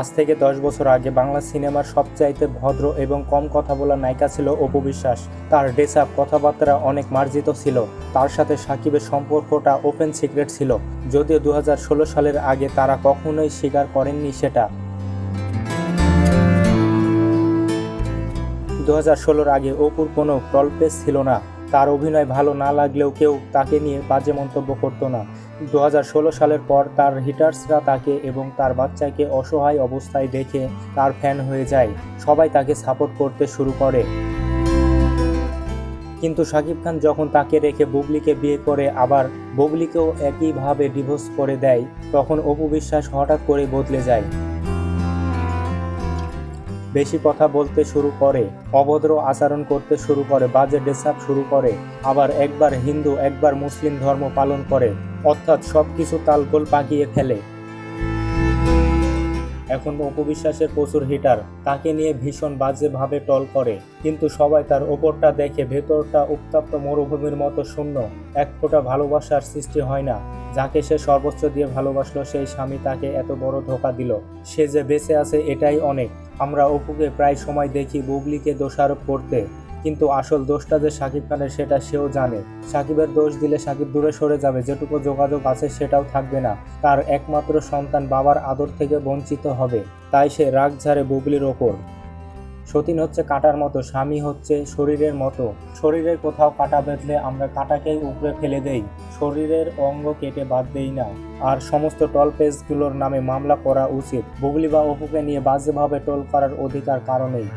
আজ থেকে দশ বছর আগে বাংলা সিনেমার সবচাইতে ভদ্র এবং কম কথা বলা নায়িকা ছিল অপু বিশ্বাস। তার ড্রেস আপ কথাবার্তা অনেক মার্জিত ছিল। তার সাথে সাকিবের সম্পর্কটা ওপেন সিক্রেট ছিল। যদিও দু হাজার ষোলো সালের আগে তারা কখনোই স্বীকার করেননি সেটা। দু হাজার ষোলোর আগে অপুর কোনো টলপেস ছিল না। তার অভিনয় ভালো না লাগলেও কেউ তাকে নিয়ে বাজে মন্তব্য করতো না। দু হাজার ষোলো সালের পর তার হিটার্সরা তাকে এবং তার বাচ্চাকে অসহায় অবস্থায় দেখে তার ফ্যান হয়ে যায়। সবাই তাকে সাপোর্ট করতে শুরু করে। কিন্তু শাকিব খান যখন তাকে রেখে বুবলিকে বিয়ে করে আবার বুবলিকেও একইভাবে ডিভোর্স করে দেয়, তখন অপু বিশ্বাস হঠাৎ করে বদলে যায়। বেশি কথা বলতে শুরু করে, অভদ্র আচরণ করতে শুরু করে, বাজে ডেসাপ শুরু করে, আবার একবার হিন্দু, একবার মুসলিম ধর্ম পালন করে, অর্থাৎ সবকিছু তালগোল পাকিয়ে ফেলে। এখন অপবিশ্বাসের প্রচুর হিটার, তাকে নিয়ে ভীষণ বাজেভাবে টল করে। কিন্তু সবাই তার ওপরটা দেখে ভেতরটা উত্তপ্ত মরুভূমির মতো শূন্য। এক ফোঁটা ভালোবাসার সৃষ্টি হয় না। যাকে সে সর্বোচ্চ দিয়ে ভালোবাসলো, সেই স্বামী তাকে এত বড় ধোকা দিল। সে যে বেঁচে আছে, এটাই অনেক। আমরা অপুকে প্রায় সময় দেখি বুবলিকে দোষারোপ করতে। কিন্তু আসল দোষটা যে সাকিব খানের, সেটা সেও জানে। সাকিবের দোষ দিলে সাকিব দূরে সরে যাবে, যেটুকু যোগাযোগ আছে সেটাও থাকবে না। তার একমাত্র সন্তান বাবার আদর থেকে বঞ্চিত হবে, তাই সে রাগ ঝাড়ে বুবলির ওপর। সতীন হচ্ছে কাটার মতো, স্বামী হচ্ছে শরীরের মতো। শরীরের কোথাও কাটা বেঁধলে আমরা কাটাকেই উপরে ফেলে দেই। শরীরের অঙ্গ কেটে বাদ দেই না। আর সমস্ত টল পেজগুলোর নামে মামলা করা উচিত। বুবলি বা অপুকে নিয়ে বাজেভাবে টোল করার অধিকার কারণেই